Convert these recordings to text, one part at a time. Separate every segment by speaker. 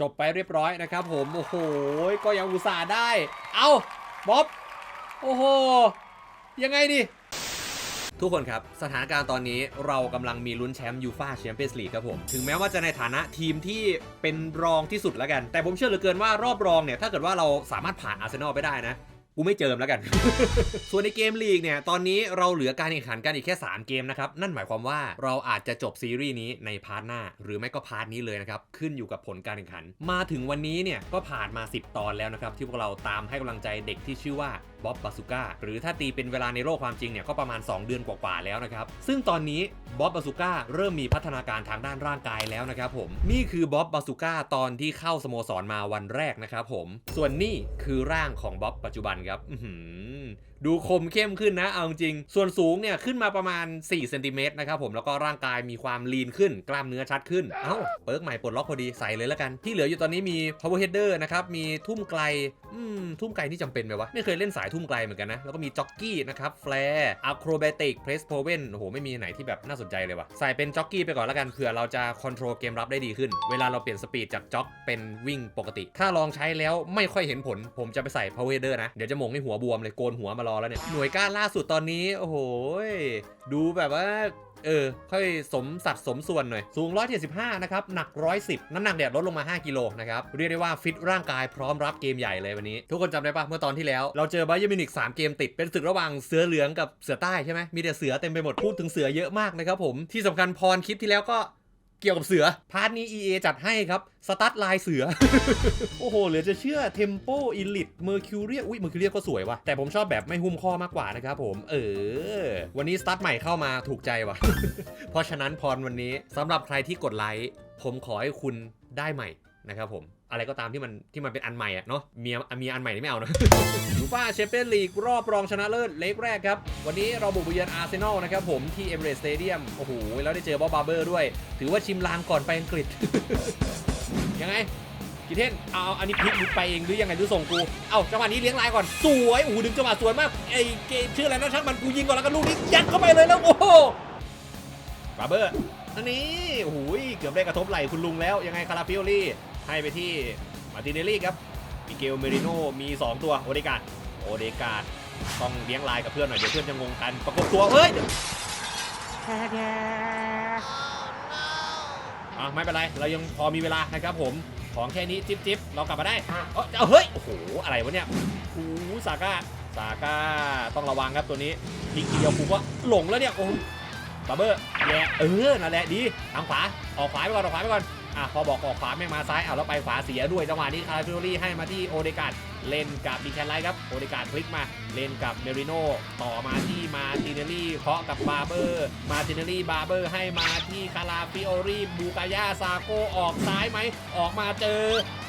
Speaker 1: จบไปเรียบร้อยนะครับผม โอ้โห ก็ยังอุตส่าห์ได้ เอาบ๊อบ โอ้โห ยังไงดิ ทุกคนครับ สถานการณ์ตอนนี้เรากำลังมีลุ้นแชมป์ยูฟ่าแชมเปี้ยนส์ลีกครับผม ถึงแม้ว่าจะในฐานะทีมที่เป็นรองที่สุดแล้วกัน แต่ผมเชื่อเหลือเกินว่ารอบรองเนี่ย ถ้าเกิดว่าเราสามารถผ่านอาร์เซนอลไปได้นะ กูไม่เจิมแล้วกัน ส่วนในเกมลีกเนี่ย ตอนนี้เราเหลือการแข่งขันกันอีกแค่ 3 เกมนะครับ นั่นหมายความว่าเราอาจจะจบซีรีส์นี้ในพาร์ทหน้า หรือไม่ก็พาร์ทนี้เลยนะครับ ขึ้นอยู่กับผลการแข่งขัน มาถึงวันนี้เนี่ย ก็ผ่านมา 10 ตอนแล้วนะครับ ที่พวกเราตามให้กำลังใจเด็กที่ชื่อว่า บ๊อบบาซูก้าหรือถ้าตีเป็นเวลาในโลกความจริงเนี่ยก็ประมาณ 2 เดือนกว่าๆแล้วนะครับ ซึ่งตอนนี้บ๊อบบาซูก้าเริ่มมีพัฒนาการทางด้านร่างกายแล้วนะครับผมนี่คือบ๊อบบาซูก้าตอนที่เข้าสโมสรมาวันแรกนะครับผมส่วนนี่คือร่างของบ๊อบปัจจุบันครับอื ดูคมเข้มขึ้นนะ เอาจริง ส่วนสูงเนี่ยขึ้นมาประมาณ 4 เซนติเมตรนะครับผม แล้วก็ร่างกายมีความลีนขึ้น กล้ามเนื้อชัดขึ้น เอ้า เปิร์กใหม่ปลดล็อกพอดี ใส่เลยแล้วกัน ที่เหลืออยู่ตอนนี้มี power header นะครับ มีทุ่มไกล อืม ทุ่มไกลนี่จำเป็นไหมวะ ไม่เคยเล่นสายทุ่มไกลเหมือนกันนะ แล้วก็มีจ็อกกี้นะครับ แฟร์อะโครเบติกเพรสโพเวนโอ้โห ไม่มีไหนที่แบบน่าสนใจเลยวะใส่เป็นจ็อกกี้ไปก่อนแล้วกัน เผื่อเราจะคอนโทรลเกมรับได้ดีขึ้น เวลาเราเปลี่ยนสปีดจากจ็อกเป็นวิ่งปกติ ถ้าลองใช้แล้วไม่ค่อยเห็นผล ผมจะไปใส่ power header นะ เดี๋ยวจะมงให้หัวบวมเลยโกนหัวมารอแล้วเนี่ยหน่วยก้านล่าสุดตอนนี้ โอ้โหดูแบบว่าเออ ค่อยสมสัดสมส่วนหน่อย สูง 175 นะครับ หนัก 110 น้ำหนักเนี่ยลดลงมา 5 กิโลนะครับ เรียกได้ว่าฟิตร่างกายพร้อมรับเกมใหญ่เลยวันนี้ ทุกคนจำได้ปะเมื่อตอนที่แล้ว เราเจอไบเยอร์มินิก 3 เกมติด เป็นศึกระหว่างเสือเหลืองกับเสือใต้ใช่ไหมมีแต่เสือเต็มไปหมด พูดถึงเสือเยอะมากนะครับผม ที่สำคัญพรคลิปที่แล้วก็ เกี่ยวกับเสือ พาร์ทนี้ EA จัดให้ครับ สตัดลายเสือ โอ้โห เหลือจะเชื่อ Tempo Elite Mercurial อุ้ย Mercurial ก็สวยว่ะ แต่ผมชอบแบบไม่หุ้มข้อมากกว่านะครับผม เออ วันนี้สตาร์ทใหม่เข้ามาถูกใจว่ะ เพราะฉะนั้นพรวันนี้สำหรับใครที่กดไลค์ ผมขอให้คุณได้ใหม่นะครับผม อะไรก็ตามที่มันที่มันเป็นอันใหม่อะเนาะเมียเมียอันใหม่นี่ไม่เอานะยูฟ่าแชมเปี้ยนลีกรอบรองชนะเลิศเล็กแรกครับ วันนี้เราบุกไปเยือนอาร์เซนอลนะครับผมที่เอเมเรสสเตเดียมโอ้โหแล้วได้เจอบอบบาร์เบอร์ด้วย ถือว่าชิมลางก่อนไปอังกฤษ ยังไงกีเทนเอาอันนี้พลิกไปเองหรือยังไงหรือส่งกู เอาจังหวะนี้เลี้ยงลายก่อน สวยโอ้โหดึงจังหวะสวยมากไอ้เกมชื่ออะไรนะช่างมันกูยิงก่อนแล้วกันลูกนี้ยัดเข้าไปเลยแล้วโอ้โหบาร์เบอร์อันนี้โอ้โหเกือบได้กระทบไหล่คุณลุงแล้วยังไงคาราฟิโอลี่ ให้ไปที่มาร์ติเนลลี่ครับมิเกลเมริโนมี 2 ตัวโอเดกาดโอเดกาดต้องเลี้ยงลายกับเพื่อนหน่อยเดี๋ยวเพื่อนจะงงกันประกบตัวเฮ้ยเดี๋ยวอะไม่เป็นไร เรายังพอมีเวลานะครับผมของแค่นี้จิ๊บจิ๊บเรากลับมาได้เอ้าเอาเฮ้ยโอ้โหอะไรวะเนี่ยโอ้โหซาก้าซาก้าต้องระวังครับตัวนี้พิกทีเดียวกูก็หลงแล้วเนี่ยโอ้โหบับเบอร์แย่เออนั่นแหละดีทางขวาออกขวาไปก่อนออกขวาไปก่อน อะพอบอกออกขวาแม่งมาซ้ายเอาแล้วไปขวาเสียด้วยจังหวะนี้คาราฟิโอรี่ให้มาที่โอเดกาดเล่นกับดีแคนไลครับโอเดกาดพลิกมาเล่นกับเมริโนต่อมาที่มาติเนลลี่เคาะกับบาร์เบอร์ มาติเนลลี่บาร์เบอร์ให้มาที่คาราฟิโอรี่บูกายาซาโกออกซ้ายไหมออกมาเจอ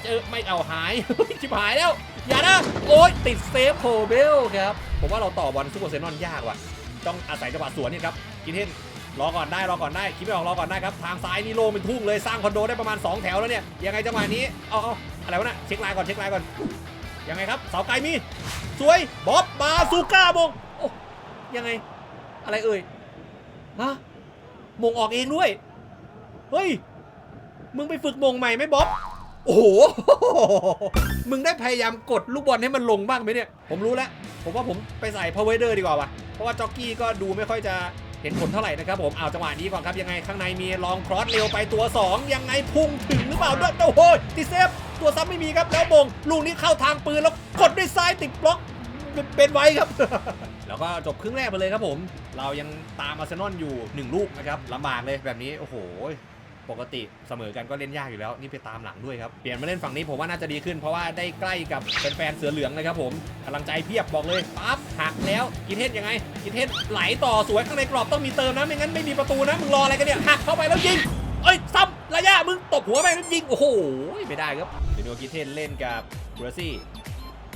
Speaker 1: เจอไม่เอาหายชิบหายแล้ว อย่านะโอ๊ยติดเซฟโคเบลครับผมว่าเราต่อบอลซูเปอร์เซนอนยากว่ะต้องอาศัยจังหวะสวนนี่ครับกินเทน รอก่อนได้รอก่อนได้คิดไม่ออกรอก่อนได้ครับทางซ้ายนี่โล่งเป็นทุ่งเลยสร้างคอนโดได้ประมาณ 2 แถวแล้วเนี่ยยังไงจังหวะนี้เอาเอาอะไรวะน่ะเช็คลน์ก่อนเช็คลน์ก่อนยังไงครับเสาไกลมีสวยบ๊อบบาซูก้ามงโอ้ยังไง อะไรเอ่ยฮะมงออกเองด้วยเฮ้ยมึงไปฝึกมงใหม่ไหมบ๊อบโอ้โห มึงได้พยายามกดลูกบอลให้มันลงบ้างไหมเนี่ย ผมรู้แล้ว ผมว่าผมไปใส่พาวเวอร์ดีกว่าวะเพราะว่าจ็อกกี้ก็ดูไม่ค่อยจะ เห็นผลเท่าไหร่นะครับผมเอาจังหวะนี้ก่อนครับยังไงข้างในมีลองครอสเร็วไปตัว 2 ยังไงพุ่งถึงหรือเปล่าด้วยโอ้โหติเซฟตัวซ้ำไม่มีครับแล้วมงลูกนี้เข้าทางปืนแล้วกดด้วยซ้ายติดบล็อกเป็นไว้ครับ แล้วก็จบครึ่งแรกไปเลยครับผม เรายังตามอาร์เซนอลอยู่ 1 ลูกนะครับลำบากเลยแบบนี้โอ้โห ปกติเสมอกันก็เล่นยากอยู่แล้วนี่ไปตามหลังด้วยครับเปลี่ยนมาเล่นฝั่งนี้ผมว่าน่าจะดีขึ้นเพราะว่าได้ใกล้กับแฟนๆเสือเหลืองนะครับผมกำลังใจเพียบบอกเลยปั๊บหักแล้วกินเทสยังไง กินเทสไหลต่อสวยข้างในกรอบต้องมีเติมนะไม่งั้นไม่มีประตูนะมึงรออะไรกันเนี่ยหักเข้าไปแล้วยิงเอ้ยซ้ำระยะมึงตบหัวแม่งแล้วยิงโอ้โหไม่ได้ครับเดี๋ยวกินเทสเล่นกับบรซี่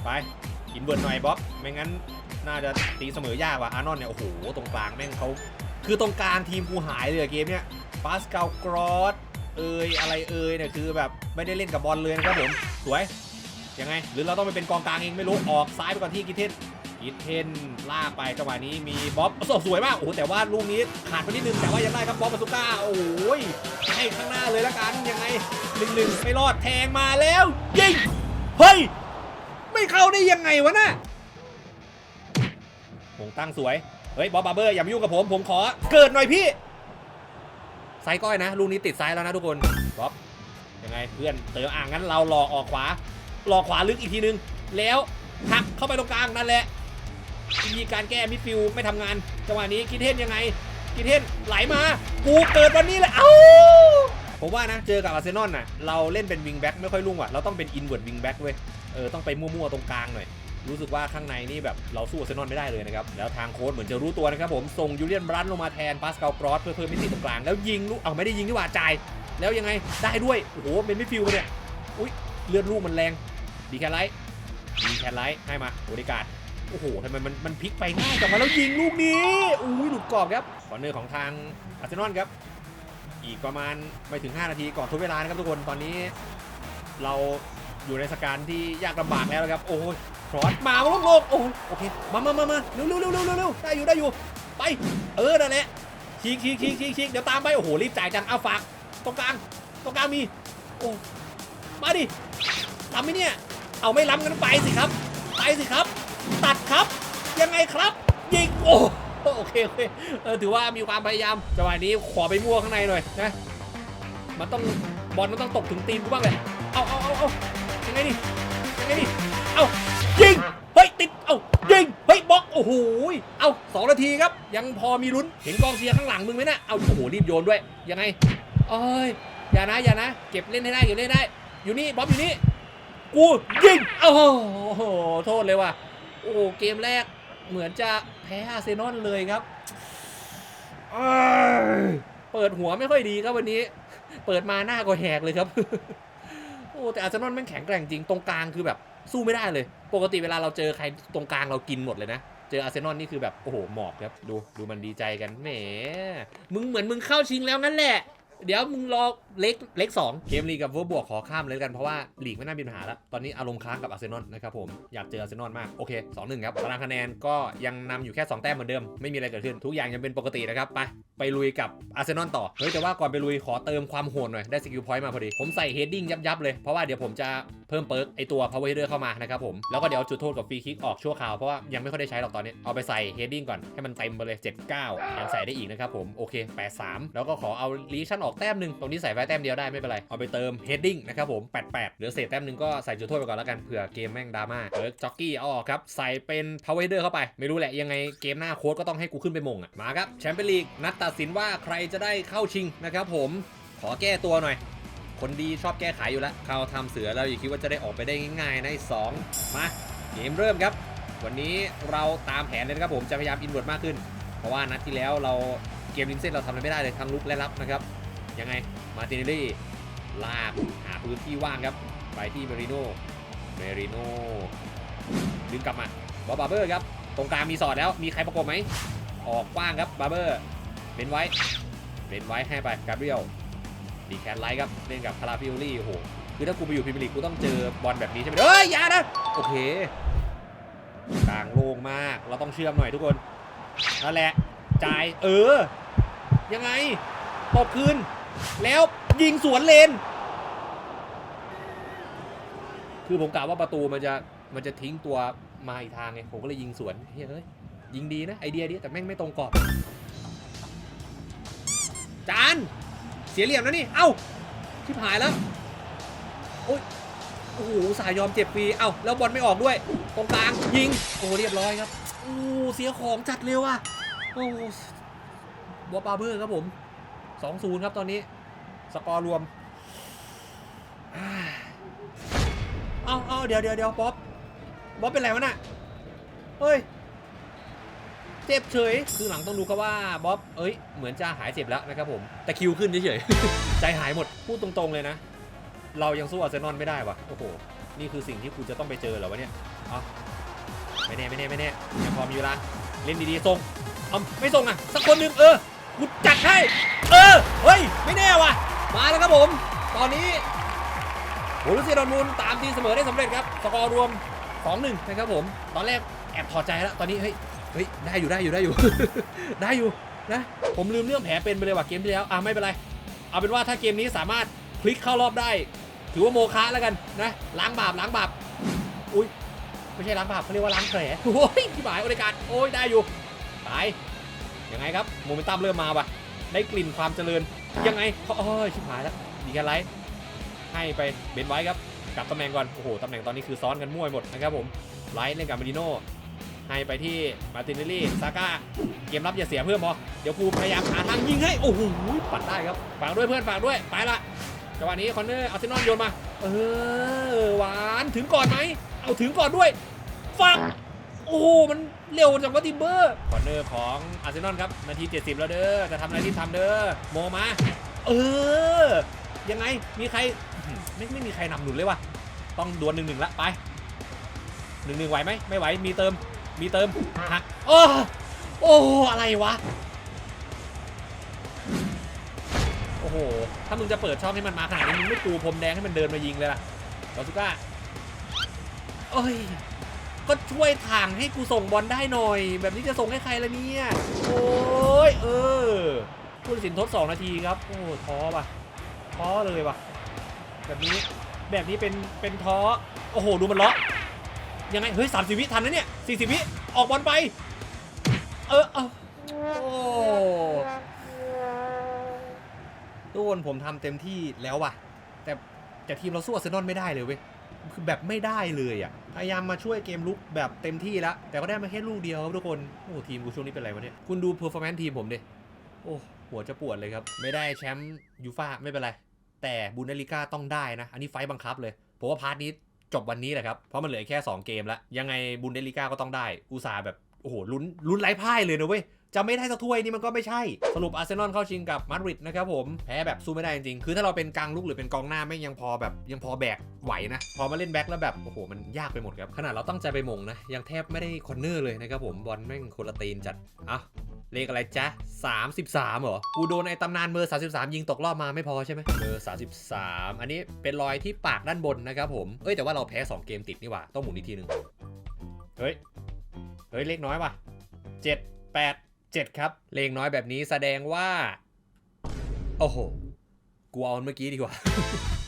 Speaker 1: ไปอินเวิร์ดหน่อยบ๊อบไม่งั้นน่าจะตีเสมอยากว่ะอาร์นอนเนี่ยโอ้โหตรงกลางแม่งเขาคือตรงกลางทีมกูหายเลยเกมเนี้ย ปาสกาลกรอสเอยอะไรเอยเนี่ยคือแบบไม่ได้เล่นกับบอลเลยนะครับผมสวยยังไง หรือเราต้องไปเป็นกองกลางเองไม่รู้ออกซ้ายไปก่อนที่กิเทนกิเทนลากไปจังหวะนี้มีบ๊อบโอ้โหสวยมากโอ้โหแต่ว่าลูกนี้ขาดไปนิดนึงแต่ว่ายังได้ครับบ๊อบบาซูก้าโอ้ยให้ข้างหน้าเลยละกันยังไงหนึ่งหนึ่งไม่รอดแทงมาแล้วยิงเฮ้ยไม่เข้าได้ยังไงวะน่ะผงตั้งสวยเฮ้ยบ๊อบบาร์เบอร์อย่ามายุ่งกับผมผมขอเกิดหน่อยพี่ ไซด์ก้อยนะลูกนี้ติดไซด์แล้วนะทุกคนบ๊อบยังไงเพื่อนเติมอ่างงั้นเราหลอกออกขวาหลอกขวาลึกอีกทีนึง แล้วหักเข้าไปตรงกลางนั่นแหละวิธีการแก้มิดฟิลไม่ทำงานจังหวะนี้คิดเทนยังไงคิเทนไหลมา กูเกิดวันนี้เลยเอ้า ผมว่านะ เจอกับอาร์เซนอลน่ะ เราเล่นเป็นวิงแบ็กไม่ค่อยรุ่งว่ะ เราต้องเป็นอินเวิร์ดวิงแบ็กเว้ย เออ ต้องไปมั่วๆ ตรงกลางหน่อย รู้สึกว่าข้างในนี่แบบเราสู้อาร์เซนอลไม่ได้เลยนะครับ แล้วทางโค้ชเหมือนจะรู้ตัวนะครับผม ส่งยูเลียนบรันลงมาแทนปาสกาลกรอสเพื่อเพิ่มมิติตรงกลาง แล้วยิงลูกเอาไม่ได้ยิงนี่หว่าจ่าย แล้วยังไงได้ด้วย โอ้โหเป็นมิดฟิลด์เนี่ยอุ้ยเลือดลูกมันแรง ดีแค่ไรมีแคไลท์ให้มาโอดิการ์ดโอ้โหทำไมมันมันพลิกไปง่ายกลับมาแล้วยิงลูกนี้อุ้ยหลุดกรอบครับคอร์เนอร์ของทางอาร์เซนอลครับอีกประมาณไม่ถึง 5 นาทีก่อนทดเวลานะครับทุกคนตอนนี้ เราอยู่ในสถานที่ยากลำบากแล้วนะครับโอ้ย ครอสมาลงลงโอ้ยโอเคมามามามาเร็วเร็วเร็วเร็วเร็วได้อยู่ได้อยู่ ไป เออนั่นแหละชิกชิกชิกชิกชิกเดี๋ยวตามไปโอ้โหรีบจ่ายจังเอาฝากตรงกลางตรงกลางมีโอ้มาดิทำไหมเนี่ย เอาไม่ล้ำกันไปสิครับ ไปสิครับ ตัดครับ ยังไงครับ ยิงโอ้โอเคโอเคเออถือว่ามีความพยายามจังหวะนี้ขอไปมั่วข้างในหน่อยนะ มันต้องบอลมันต้องตกถึงตีนกูบ้างเลยเอาเอาเอาเอายังไงดิยังไงดิเอา โอ้โหเอาสองนาทีครับ ยังพอมีลุ้นเห็นกองเชียร์ข้างหลังมึงไหมนะเอาโอ้โหรีบโยนด้วยยังไงเอ้ยอย่านะอย่านะเก็บเล่นให้ได้เก็บเล่นได้ อยู่นี่บ๊อบอยู่นี่กูยิงโอ้โหโทษเลยว่ะโอ้เกมแรกเหมือนจะแพ้อาร์เซนอลเลยครับเปิดหัวไม่ค่อยดีครับวันนี้ เปิดมาหน้าก็แหกเลยครับโอ้แต่อาร์เซนอลแม่งแข็งแกร่งจริงตรงกลางคือแบบสู้ไม่ได้เลย ปกติเวลาเราเจอใครตรงกลางเรากินหมดเลยนะ เจออาร์เซนอลนี่คือแบบ โอ้โห หมอบครับ ดู ดูมันดีใจกัน แหม มึงเหมือนมึงเข้าชิงแล้วงั้นแหละ เดี๋ยวมึงรอเล็กเล็กสองเกมลีกกับเวอร์บวกขอข้ามเลยกันเพราะว่าลีกไม่น่ามีปัญหาแล้ว ตอนนี้อารมณ์ค้างกับอาร์เซนอลนะครับผม อยากเจออาร์เซนอลมาก โอเค2-1ครับตารางคะแนนก็ยังนำอยู่แค่ 2 แต้มเหมือนเดิม ไม่มีอะไรเกิดขึ้น ทุกอย่างยังเป็นปกตินะครับ ไป ไปลุยกับอาร์เซนอลต่อ เฮ้ย แต่ว่าก่อนไปลุยขอเติมความโหดหน่อย ได้สกิลพอยต์มาพอดี ผมใส่เฮดดิ้งยับๆเลยเพราะว่าเดี๋ยวผมจะเพิ่มเปิร์กไอตัว power header เข้ามานะครับผมแล้วก็เดี๋ยวจุดโทษกับฟรีคิกออกชั่วคราวเพราะว่ายังไม่ค่อยได้ใช้หรอกตอนนี้เอาไปใส่เฮดดิ้งก่อนให้มันเต็มไปเลย79ยังใส่ได้อีกนะครับผมโอเค83แล้วก็ขอเอาลีชั่นออกแต้มหนึ่งตรงนี้ใส่ไว้แต้มเดียวได้ไม่เป็นไร เอาไปเติมเฮดดิ้งนะครับผม 88 เหลือเศษแต้มหนึ่งก็ใส่จุดโทษไปก่อนแล้วกันเผื่อเกมแม่งดราม่าเปิร์กจ็อกกี้อาอกครับใส่เป็น power header เข้าไป ไม่รู้แหละยังไงเกมหน้าโค้ดก็ต้องให้กูขึ้นไปมงอะมาครับแชมเปี้ยนลีกนัดตัดสินว่าใครจะได้เข้าชิงนะครับผมขอแก้ตัวหน่อยคนดีชอบแก้ไขอยู่แล้วเขาทำเสือแล้วอย่าคิดว่าจะได้ออกไปได้ง่ายๆนะไอ้สองมาเกมเริ่มครับ วันนี้เราตามแผนเลยนะครับผมจะพยายามอินเวิร์ดมากขึ้น เพราะว่านัดที่แล้วเราเกมริมเส้นเราทำอะไรไม่ได้เลยทั้งลุกและรับนะครับ ยังไงมาตินเลลี่ลากหาพื้นที่ว่างครับ ไปที่เมริโนเมริโนดึงกลับมาบอบาเบอร์ครับ ตรงกลางมีสอดแล้วมีใครประกบไหม ออกกว้างครับบาเบอร์เล่นไว้เล่นไว้ให้ไปกาเบรียลดีแคนไลท์ครับเล่นกับคาราฟิโอลี่โอ้โหคือถ้ากูไปอยู่พรีเมียร์ลีกกูต้องเจอบอลแบบนี้ใช่ไหมเอ้ยอย่านะโอเคกลางโล่งมากเราต้องเชื่อมหน่อยทุกคนนั่นแหละจ่ายเออ ยังไงตบคืน แล้วยิงสวนเลน คือผมกะว่าประตูมันจะมันจะทิ้งตัวมาอีกทางไงผมก็เลยยิงสวนเฮ้ยยิงดีนะไอเดียดีแต่แม่งไม่ตรงกรอบจานเสียเหลี่ยมแล้วนี่เอ้าชิบหายแล้วโอ้ยโอ้โหสายยอมเจ็บฟรีเอ้าแล้วบอลไม่ออกด้วย ตรงกลางยิงโอ้เรียบร้อยครับโอ้เสียของจัดเร็วอะโอ้บัวปาเบอร์ครับผม 2-0 ครับตอนนี้ สกอร์รวม เอาเอาเดี๋ยวเดี๋ยวเดี๋ยวบ๊อบบ๊อบเป็นไรวะน่ะ เฮ้ย เจ็บเฉย คือหลังต้องดูครับว่าบ๊อบ เอ้ย เหมือนจะหายเจ็บแล้วนะครับผม แต่คิวขึ้นเฉยๆ ใจหายหมด พูดตรงๆเลยนะ เรายังสู้อาร์เซนอลไม่ได้วะโอ้โห นี่คือสิ่งที่คุณจะต้องไปเจอเหรอวะเนี่ยเอไม่แน่ไม่แน่ไม่แน่ยังพอมีเวลาเล่นดีๆส่งเอาไม่ส่งอะ สักคนหนึ่งเออ กูจัดให้ เออ เฮ้ย ไม่แน่ว่ะ มาแล้วครับผม ตอนนี้โบรุสเซียดอร์ทมุนตามตีเสมอได้สำเร็จครับ สกอร์รวม 2-1 นะครับผม ตอนแรกแอบถอดใจแล้ว ตอนนี้ เฮ้ย เฮ้ย ได้อยู่ได้อยู่ได้อยู่ ได้อยู่นะ ผมลืมเรื่องแผลเป็นไปเลยว่ะเกมที่แล้ว อะไม่เป็นไร เอาเป็นว่าถ้าเกมนี้สามารถพลิกเข้ารอบได้ ถือว่าโมฆะแล้วกันนะ ล้างบาปล้างบาป อุ้ย ไม่ใช่ล้างบาปเขาเรียกว่าล้างแผลโอ้ยที่หมายโอกาสโอ้ยได้อยู่ไปยั ยังไงครับโมเมนตัมเริ่มมาว่ะได้กลิ่นความเจริญยังไงโอ้ยชิบหายแล้วดีกันไรให้ไปเบนไว้ครับกลับตำแหน่งก่อนโอ้โหตำแหน่งตอนนี้คือซ้อนกันมั่วหมดนะครับผมไลท์เล่นกับมาริโน่ให้ไปที่มาตินเนลลี่ซาก้าเกมรับอย่าเสียเพิ่มพอเดี๋ยวกูพยายามหาทางยิงให้ โอ้โหปัดได้ครับฝากด้วยเพื่อนฝากด้วยไปละจังหวะนี้คอนเนอร์อาร์เซนอลโยนมา เออหวานถึงก่อนไหมเอาถึงก่อนด้วยฟัก โอ้โหมันเร็วจังวะทิมเบอร์คอนเนอร์ของอาร์เซนอลครับ นาที 70 แล้วเด้อ จะทำอะไรที่ทำเด้อ โมมา เออ ยังไง มีใคร ไม่ไม่มีใครนำหนุนเลยว่ะ ต้องดวลหนึ่งหนึ่งละ ไปหนึ่งหนึ่งไหวไหม ไม่ไหว มีเติม มีเติมหักโอ้โอ้อะไรวะ โอ้โห ถ้ามึงจะเปิดช่องให้มันมาขนาดนี้ มึงไม่ปูพรมแดงให้มันเดินมายิงเลยล่ะบอสุก้าเอ้ย ก็ช่วยทางให้กูส่งบอลได้หน่อย แบบนี้จะส่งให้ใครละเนี่ย โอ้ยเออผู้ตัดสินทดสองนาทีครับ โอ้ท้อป่ะท้อเลยว่ะ แบบนี้แบบนี้เป็นเป็นท้อ โอ้โห ดูมันเลาะยังไง เฮ้ยสามสิบวิทันนะเนี่ยสี่สิบวิออกบอลไป เออเอาโอ้ทุกคนผมทำเต็มที่แล้วว่ะ แต่แต่ทีมเราสู้อาร์เซนอลไม่ได้เลยเว้ย คือแบบไม่ได้เลยอะพยายามมาช่วยเกมลุกแบบเต็มที่แล้วแต่ก็ได้มาแค่ลูกเดียวครับทุกคนโอ้ทีมกูช่วงนี้เป็นไรวะเนี่ยคุณดูเพอร์ฟอร์แมนซ์ทีมผมดิโอ้หัวจะปวดเลยครับ ไม่ได้แชมป์ยูฟ่าไม่เป็นไร แต่บุนเดลิก้าต้องได้นะ อันนี้ไฟต์บังคับเลยผมว่าพาร์ทนี้จบวันนี้แหละครับ เพราะมันเหลือแค่ 2 เกมแล้ว ยังไงบุนเดลิก้าก็ต้องได้ อุตส่าห์แบบ โอ้โหลุ้นลุ้นไร้พ่ายเลยนะเว้ยจะไม่ได้สักถ้วยนี่มันก็ไม่ใช่ สรุปอาร์เซนอลเข้าชิงกับมาดริดนะครับผม แพ้แบบสู้ไม่ได้จริงๆ คือถ้าเราเป็นกลางลุกหรือเป็นกองหน้าไม่ยังพอแบบยังพอแบกไหวนะ พอมาเล่นแบ็คแล้วแบบ โอ้โห มันยากไปหมดครับ ขนาดเราตั้งใจไปมงนะ ยังแทบไม่ได้คอนเนอร์เลยนะครับผม บอลแม่งคนละตีนจัดอะเลขอะไรจ๊ะ 33 เหรอ กูโดนไอ้ตำนานเบอร์ 33 ยิงตกรอบมาไม่พอใช่ไหมเบอร์ 33 อันนี้เป็นรอยที่ปากด้านบนนะครับผม เอ้ยแต่ว่าเราแพ้ 2 เกมติดนี่หว่า ต้องหมุนอีกทีหนึ่งเฮ้ย เฮ้ยเลขน้อยว่ะเจ็ดแปดเจ็ดครับ เลขน้อยแบบนี้แสดงว่า โอ้โห กูเอาเมื่อกี้ดีกว่า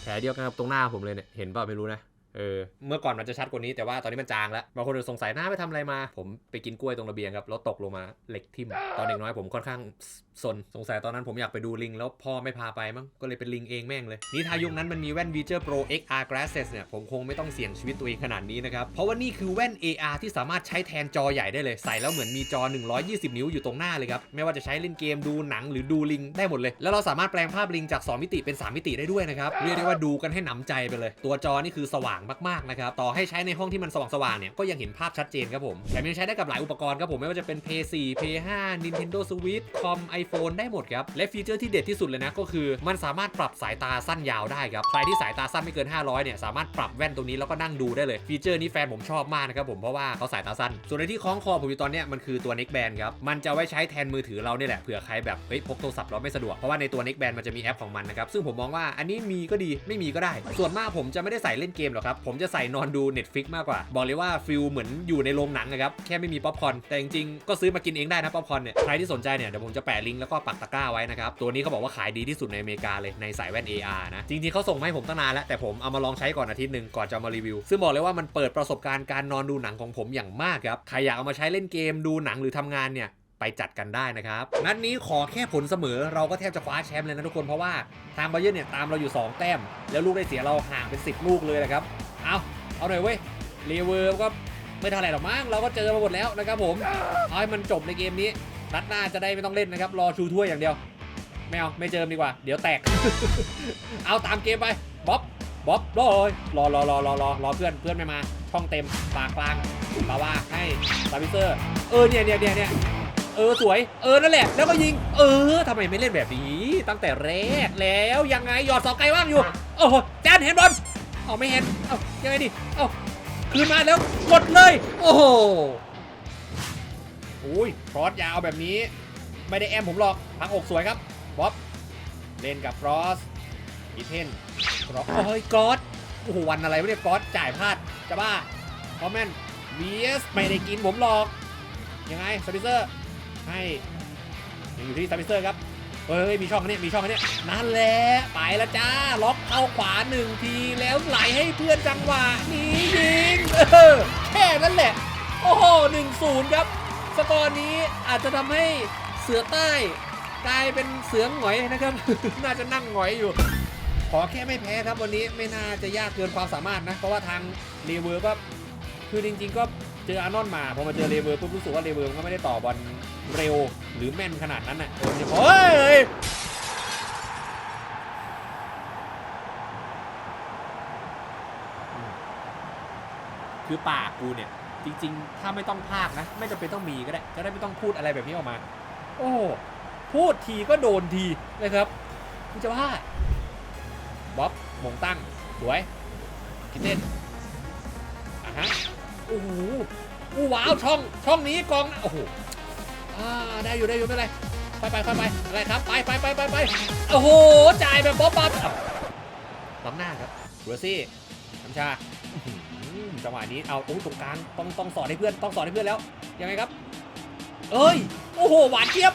Speaker 1: แผลเดียวกันกับตรงหน้าผมเลยเนี่ย เห็นเปล่าไม่รู้นะ เออเมื่อก่อนมันจะชัดกว่านี้แต่ว่าตอนนี้มันจางแล้วบางคนจะสงสัยหน้าไปทำอะไรมา ผมไปกินกล้วยตรงระเบียงครับแล้วตกลงมาเหล็กทิ่มตอนเด็กน้อยผมค่อนข้างสนสงสัยตอนนั้นผมอยากไปดูลิง แล้วพ่อไม่พาไปมั้งก็เลยเป็นลิงเองแม่งเลยนี่ถ้ายุคนั้นมันมีแว่น Vision Pro XR Glasses เนี่ยผมคงไม่ต้องเสี่ยงชีวิตตัวเองขนาดนี้นะครับเพราะว่านี่คือแว่น AR ที่สามารถใช้แทนจอใหญ่ได้เลย ใส่แล้วเหมือนมีจอ 120 นิ้วอยู่ตรงหน้าเลยครับไม่ว่าจะใช้เล่นเกมดูหนังหรือดูลิงได้หมดเลย แล้วเราสามารถแปลงภาพลิงจาก 2 มิติเป็น 3 มิติได้ด้วยนะครับเรียกได้ว่าดูกันให้หนำใจไปเลย ตัวจอนี่คือสว่างมากๆนะครับต่อให้ใช้ในห้องที่มันสว่างๆเนี่ยก็ยังเห็นภาพชัดเจนครับผมแถมยังใช้ได้กับหลายอุปกรณ์ครับผมไม่ว่าจะเป็น PS4 PS5 Nintendo Switch คอม iPhone ได้หมดครับและฟีเจอร์ที่เด็ดที่สุดเลยนะก็คือ มันสามารถปรับสายตาสั้นยาวได้ครับใครที่สายตาสั้นไม่เกิน 500เนี่ยสามารถปรับแว่นตรงนี้แล้วก็นั่งดูได้เลยฟีเจอร์นี้แฟนผมชอบมากนะครับผมเพราะว่าเขาสายตาสั้น ส่วนในที่คล้องคอผมอยู่ตอนเนี้ยมันคือตัว neck band ครับมันจะไว้ใช้แทนมือถือเราเนี่ยแหละเผื่อใครแบบเฮ้ยพกโทรศัพท์เราไม่สะดวกเพราะว่าในตัว neck band มันจะมีแอปของมันนะครับซึ่งผมมองว่าอันนี้มีก็ดีไม่มีก็ได้ ส่วนมากผมจะไม่ได้ใส่เล่นเกมหรอกครับผมจะใส่นอนดู Netflix มากกว่า บอกเลยว่าฟิลเหมือนอยู่ในโรงหนังนะครับ แค่ไม่มีป๊อปคอนแต่จริงๆ ก็ซื้อมากินเองได้นะป๊อปคอนเนี่ย ใครที่สนใจเนี่ย เดี๋ยวผมจะแปะลิงก์แล้วก็ปักตะกร้าไว้นะครับ ตัวนี้เขาบอกว่าขายดีที่สุดในอเมริกาเลยในสายแว่น AR นะ จริงๆเขาส่งมาให้ผมตั้งนานแล้ว แต่ผมเอามาลองใช้ก่อนอาทิตย์หนึ่งก่อนจะมารีวิว ซึ่งบอกเลยว่ามันเปิดประสบการณ์การนอนดูหนังของผมอย่างมากครับใครอยากเอามาใช้เล่นเกมดูหนังหรือทำงานเนี่ย ไปจัดกันได้นะครับ นัดนี้ขอแค่ผลเสมอเราก็แทบจะคว้าแชมป์เลยนะทุกคนเพราะว่าทางบาเยิร์เนี่ยตามเราอยู่ 2 แต้ม แล้วลูกได้เสียเราห่างเป็น 10 ลูกเลยนะครับ เอาเอาหน่อยเว้ยเลเวอร์ก็ไม่เท่าไหร่หรอกมั้งเราก็เจอมาหมดแล้วนะครับผมเอาให้มันจบในเกมนี้นัดหน้าจะได้ไม่ต้องเล่นนะครับรอชูถ้วยอย่างเดียวไม่เอาไม่เจอดีกว่า เดี๋ยวแตก เอาตามเกมไปบ๊อบบ๊อบรอเลยรอรอรอรอรอรอเพื่อนเพื่อนไม่มา ช่องเต็มปากกลางมาว่าให้ซาบิเซอร์ เออเนี่ยเนี่ยเนี่ยเนี่ย เออสวย เออนั่นแหละ แล้วก็ยิง เออทำไมไม่เล่นแบบนี้ ตั้งแต่แรกแล้วยังไงหยอดสองไกลว่างอยู่ โอ้โหจานเห็นบอลเอาไม่เห็นเอายังไงดิเอาคืนมาแล้วกดเลย โอ้โหอุ้ยครอสยาวแบบนี้ ไม่ได้แอมผมหรอกพักอกสวยครับบ๊อบเล่นกับฟรอสอีเทนกรอสโอ้ยกรอสโอ้โหวันอะไรวะเนี่ยกรอสจ่ายพลาดจะบ้าคอมเมนต์ VS ไม่ได้กินผมหรอกยังไงสปิเซอร์ ให้ยังอยู่ที่สปิเซอร์ครับเฮ้ยมีช่องอันนี้มีช่องอันนี้นั่นแหละไปแล้วจ้าล็อกเข้าขวาหนึ่งทีแล้วไหลให้เพื่อนจังหวะนี้ยิงเออแค่นั้นแหละ โอ้โหหนึ่งศูนย์ครับ สกอร์นี้อาจจะทำให้เสือใต้กลายเป็นเสือหงอยนะครับ น่าจะนั่งหงอยอยู่ ขอแค่ไม่แพ้ครับวันนี้ไม่น่าจะยากเกินความสามารถนะ เพราะว่าทางเลเวอร์ก็คือจริง ๆ ก็เจออาร์นอนมาพอมาเจอเลเวอร์ปุ๊บรู้สึกว่าเลเวอร์ก็ไม่ได้ต่อบอล เร็วหรือแม่นขนาดนั้นน่ะโดยเฉพาะเฮ้ยคือปากกูเนี่ยจริงๆ ถ้าไม่ต้องพากนะ ไม่จำเป็นต้องมีก็ได้ จะได้ไม่ต้องพูดอะไรแบบนี้ออกมา โอ้พูดทีก็โดนทีนะครับกูจะว่าบ๊อบมงตั้งสวยกินเล่นอะฮะโอ้โหอู้ว้าวช่องช่องนี้กองนะโอ้โห อ่าได้อยู่ได้อยู่ไม่เป็นไรไปไปไปไปอะไรครับไปไปไปไปไปโอ้โหจ่ายแบบบ๊อบบ๊อบอ้าวล้ำหน้าครับเบอร์ซี่น้ำชาอื้อหือจังหวะนี้เอาโอ้ตรงกลางต้องต้องสอนให้เพื่อนต้องสอนให้เพื่อนแล้วยังไงครับ เอ้ยโอ้โหหวานเจี๊ยบ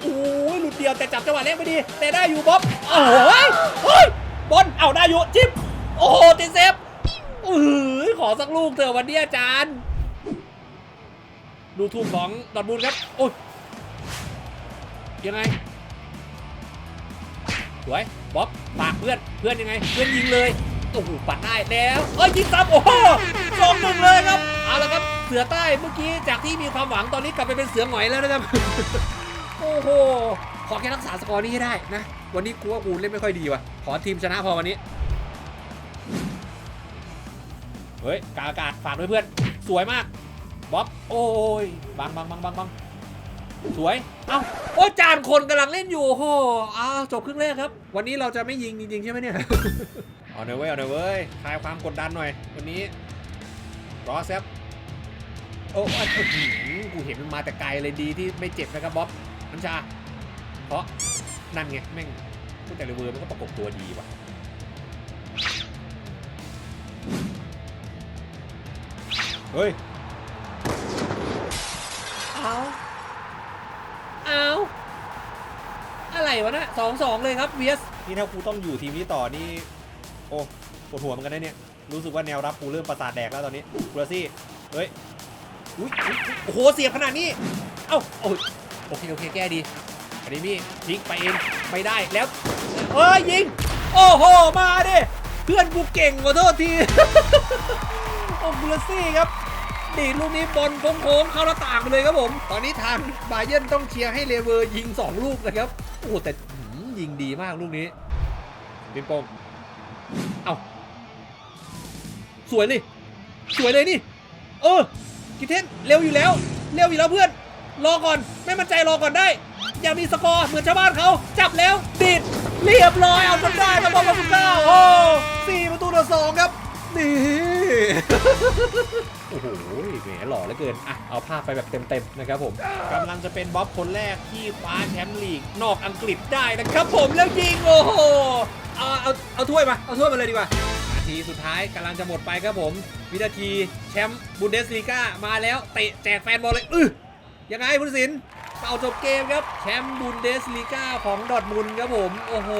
Speaker 1: โอ้ยหลุดเดียวแต่จับจังหวะเล่นไม่ดี แต่ได้อยู่บ๊อบโอ้โหเฮ้ยบอลเอาได้อยู่จิ๊บโอ้โหติดเซฟเอ้ยขอสักลูกเถอะวันนี้อาจารย์ ดูทุ่มของดอดบุญครับ โอ้ย ยังไงสวยบ๊อบฝากเพื่อน เพื่อนยังไง เพื่อนยิงเลย โอ้โห ปัดได้แล้ว เอ้ย ยิงซ้ำโอ้โหสองหนึ่งเลยครับ เอาละครับ เสือใต้เมื่อกี้จากที่มีความหวังตอนนี้กลับไปเป็นเสือหงอยแล้วนะครับ โอ้โห ขอแค่รักษาสกอร์นี้ให้ได้นะ วันนี้กูว่ากูเล่นไม่ค่อยดีว่ะ ขอทีมชนะพอวันนี้ เฮ้ย กาอากาศฝากด้วยเพื่อน สวยมาก บ๊อบโอ้ยบังบังบังบังบังสวย เอ้า โอ้จานคนกำลังเล่นอยู่โอ้โหอ้าจบครึ่งแรกครับ วันนี้เราจะไม่ยิงจริงๆใช่ไหมเนี่ย เอาหน่อยเว้ย เอาหน่อยเว้ย คลายความกดดันหน่อย วันนี้ รอแซฟโอ้ยอื้อหือกูเห็นมันมาแต่ไกลเลยดีที่ไม่เจ็บนะครับบ๊อบน้ำชา เพราะนั่นไงแม่งพูดแต่ลเวอร์มันก็ประกบตัวดีว่ะเฮ้ย เอาเอาอะไรวะนะสองสองเลยครับเวียสนี่ถ้ากูต้องอยู่ทีมนี้ต่อนี่โอ้ปวดหัวเหมือนกันนะเนี่ยรู้สึกว่าแนวรับกูเริ่มประสาทแดกแล้วตอนนี้กูราซี่เฮ้ยอุ๊ยโอ้โหเสียบขนาดนี้เอ้าโอ้โอเคโอเคแก้ดีอันนี้มี่พลิกไปเองไม่ได้แล้วเอ้ยยิงโอ้โหมาดิเพื่อนกูเก่งขอโทษทีโอ้กูราซี่ครับ ดีดลูกนี้บอลโค้งๆเข้าหน้าต่างไปเลยครับผม ตอนนี้ทางบาเยิร์นต้องเชียร์ให้เลเวอร์ยิง 2 ลูกนะครับ โอ้แต่ยิงดีมากลูกนี้ปิงปองเอาสวยเลยสวยเลยนี่ เออ กิเทนเร็วอยู่แล้ว เร็วอยู่แล้วเพื่อน รอก่อน ไม่มั่นใจรอก่อนได้ อย่ามีสกอร์ เหมือนชาวบ้านเขา จับแล้วดิด เรียบร้อย เอาจนได้ครับบอลมาสุก้าโอ้สี่ประตูต่อสองครับ นี่ โอ้โหแหมหล่อเหลือเกิน อะ เอาภาพไปแบบเต็มๆนะครับผมกำลังจะเป็นบ๊อบคนแรกที่คว้าแชมป์ลีกนอกอังกฤษได้นะครับผมแล้วยิงโอ้โห เอาเอาเอาถ้วยมา เอาถ้วยมาเลยดีกว่า นาทีสุดท้ายกำลังจะหมดไปครับผม วินาทีแชมป์บุนเดสลีกามาแล้วเตะแจกแฟนบอลเลยอื้อยังไงพุทธศิลป์เป่าจบเกมครับ แชมป์บุนเดสลีกาของดอทมุนครับผม โอ้โห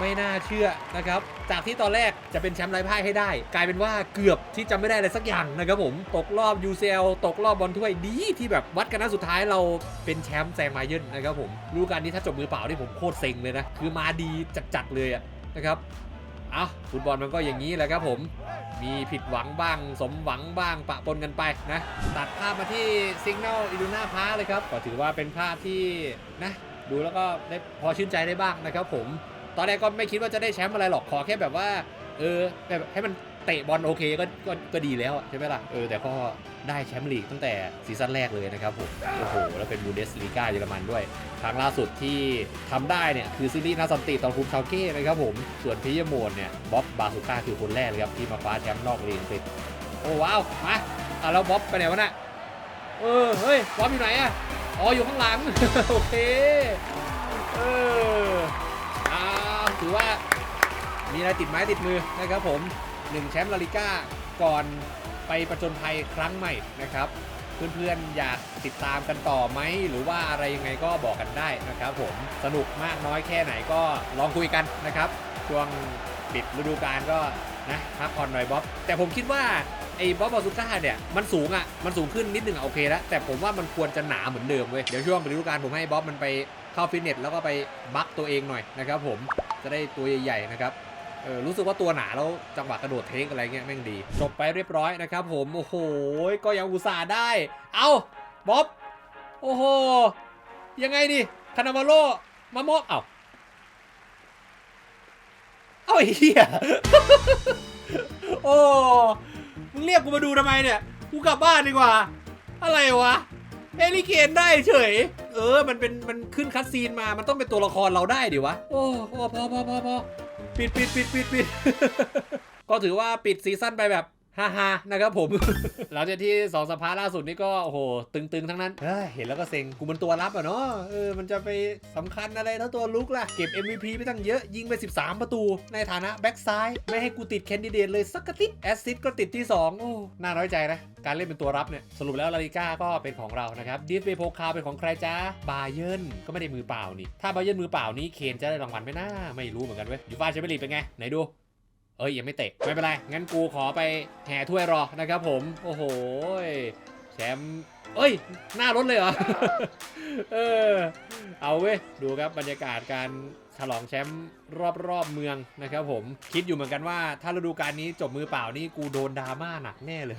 Speaker 1: ไม่น่าเชื่อนะครับ จากที่ตอนแรกจะเป็นแชมป์ไร้พ่ายให้ได้ กลายเป็นว่าเกือบที่จะไม่ได้อะไรสักอย่างนะครับผม ตกรอบ UCL ตกรอบบอลถ้วยดีที่แบบวัดกันนัดสุดท้ายเราเป็นแชมป์แซงมาเยินนะครับผมรู้การนี้ถ้าจบมือเปล่าที่ผมโคตรเซ็งเลยนะ คือมาดีจัดๆเลยนะครับเอาฟุตบอลมันก็อย่างนี้แหละครับผม มีผิดหวังบ้าง สมหวังบ้างปะปนกันไปนะ ตัดภาพมาที่ซิง n น l อิลูนาพาเลยครับ ก็ถือว่าเป็นภาพที่นะ ดูแล้วก็ได้พอชื่นใจได้บ้างนะครับผม ตอนแรกก็ไม่คิดว่าจะได้แชมป์อะไรหรอกขอแค่แบบว่า เออแบบให้มันเตะบอลโอเคก็ก็ก็ดีแล้วใช่ไหมล่ะเออแต่ก็ได้แชมป์ลีกตั้งแต่ซีซั่นแรกเลยนะครับผมโอ้โหแล้วเป็นบูเดสลีกาเยอรมันด้วย ครั้งล่าสุดที่ทำได้เนี่ยคือซีรีส์นาซันติตอนคุมชาวเก้นะครับผมส่วนพิยโมนเนี่ยบ๊อบบาสุก้าคือคนแรกเลยครับที่มาคว้าแชมป์นอกลีกอังกฤษโอ้ว้าวมาอะแล้วบ๊อบไปไหนวะน่ะเออเฮ้ยบ๊อบอยู่ไหนอะอ๋ออยู่ข้างหลังโอเคเออ ถือว่ามีอะไรติดไม้ติดมือนะครับผมหนึ่งแชมป์ลาลิก้าก่อนไปประจนภัยครั้งใหม่นะครับ เพื่อนๆอยากติดตามกันต่อไหม หรือว่าอะไรยังไงก็บอกกันได้นะครับผมสนุกมากน้อยแค่ไหนก็ลองคุยกันนะครับ ช่วงปิดฤดูกาลก็นะพักผ่อนหน่อยบ๊อบ แต่ผมคิดว่าไอ้บ๊อบบาซูก้าเนี่ยมันสูงอะมันสูงขึ้นนิดหนึ่งอะโอเคแล้วแต่ผมว่ามันควรจะหนาเหมือนเดิมเว้ยเดี๋ยวช่วงปิดฤดูกาลผมให้บ๊อบมันไปเข้าฟิตเนสแล้วก็ไปบักตัวเองหน่อยนะครับผม จะได้ตัวใหญ่ๆนะครับเออรู้สึกว่าตัวหนาแล้วจังหวะกระโดดเทคอะไรเงี้ยแม่งดี จบไปเรียบร้อยนะครับผม โอ้โห ก็ยังอุตส่าห์ได้ เอาบ๊อบ โอ้โห ยังไงดิคานามาโลมามอบเอาเอาไอ้เหี้ยโอ้มึงเรียกกูมาดูทำไมเนี่ย กูกลับบ้านดีกว่า อะไรวะเฮลิเคนได้เฉย ออ มันเป็นมันขึ้นคัดซีนมา มันต้องเป็นตัวละครเราได้ดิวะ โอ้พอพอพอพอพอปิดปิดปิดปิดปิด ก็ถือว่าปิดซีซั่นไปแบบ ฮ่าฮาๆนะครับผม หลังจากที่สองสัปดาห์ล่าสุดนี่ก็โอ้โหตึงๆ ทั้งนั้นเฮ้ยเห็นแล้วก็เซ็งกูมันตัวรับอะเนาะเออมันจะไปสำคัญอะไรเท่าตัวลุกล่ะ เก็บ MVP ไปตั้งเยอะ ยิงไป 13 ประตู ในฐานะแบ็กซ้าย ไม่ให้กูติดแคนดิเดตเลยสักกะติดแอสซิสก็ติดที่ 2 โอ้ น่าน้อยใจนะ การเล่นเป็นตัวรับเนี่ย สรุปแล้วลาลิก้าก็เป็นของเรานะครับดีฟเบโพคาเป็นของใครจ้าบาเยิร์นก็ไม่ได้มือเปล่านี่ถ้าบาเยิร์นมือเปล่านี้เคนจะได้รางวัลไหมนะไม่รู้เหมือนกันเว้ยยูฟ่าแชมเปี้ยนลีกเป็นไงไหนดู เอ้ยยังไม่เตะไม่เป็นไรงั้นกูขอไปแห่ถ้วยรอนะครับผม โอ้โหแชมป์เอ้ย หน้ารถเลยเหรอ เออ เอาเว้ย ดูครับบรรยากาศการฉลองแชมป์รอบๆเมืองนะครับผม คิดอยู่เหมือนกันว่า ถ้าฤดูกาลนี้จบมือเปล่านี่กูโดนดราม่าหนักแน่เลย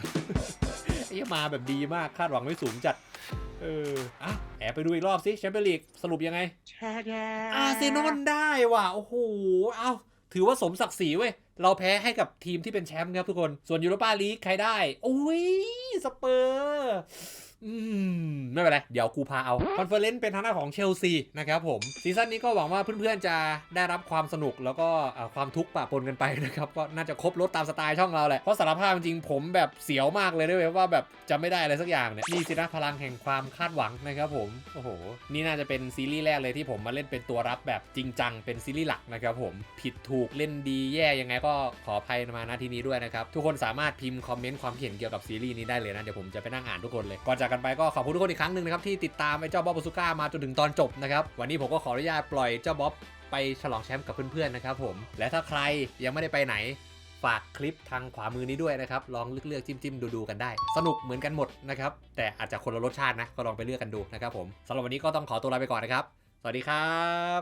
Speaker 1: ไอ้เหี้ยมาแบบดีมากคาดหวังไว้สูงจัด เออ อะ แอบไปดูอีกรอบสิแชมเปี้ยนลีกสรุปยังไงอาร์เซนอลได้ว่ะ โอ้โห เอาถือว่าสมศักดิ์ศรีเว้ย เราแพ้ให้กับทีมที่เป็นแชมป์ครับทุกคน ส่วนยูโรปาลีกใครได้ อุ้ยสเปอร์ อืม ไม่เป็นไร เดี๋ยวกูพาเอาคอนเฟอเรนซ์เป็นทางด้านของเชลซีนะครับผม ซีซั่นนี้ก็หวังว่าเพื่อนๆจะได้รับความสนุกแล้วก็ความทุกข์ปะปนกันไปนะครับ ก็น่าจะครบรถตามสไตล์ช่องเราแหละ เพราะสารภาพจริงผมแบบเสียวมากเลยด้วยว่าแบบจะไม่ได้อะไรสักอย่างเนี่ยนี่สินะพลังแห่งความคาดหวังนะครับผม โอ้โห นี่น่าจะเป็นซีรีส์แรกเลยที่ผมมาเล่นเป็นตัวรับแบบจริงจังเป็นซีรีส์หลักนะครับผม ผิดถูกเล่นดีแย่ยังไงก็ขออภัยมาณที่นี้ด้วยนะครับ ทุกคนสามารถพิมพ์คอมเมนต์ความเห็นเกี่ยวกับซีรีส์นี้ได้เลยนะ เดี๋ยวผมจะไปนั่งอ่านทุกคนเลย ก่อนจากกันไปก็ขอบคุณทุกคนอีกครั้งหนึ่งนะครับที่ติดตามไอ้เจ้าบ๊อบบูซูก้ามาจนถึงตอนจบนะครับวันนี้ผมก็ขออนุญาตปล่อยเจ้าบ๊อบไปฉลองแชมป์กับเพื่อนๆนะครับผมและถ้าใครยังไม่ได้ไปไหนฝากคลิปทางขวามือนี้ด้วยนะครับ ลองเลือกๆจิ้มๆดูๆกันได้ สนุกเหมือนกันหมดนะครับ แต่อาจจะคนละรสชาตินะ ก็ลองไปเลือกกันดูนะครับผมสำหรับวันนี้ก็ต้องขอตัวลาไปก่อนนะครับ สวัสดีครับ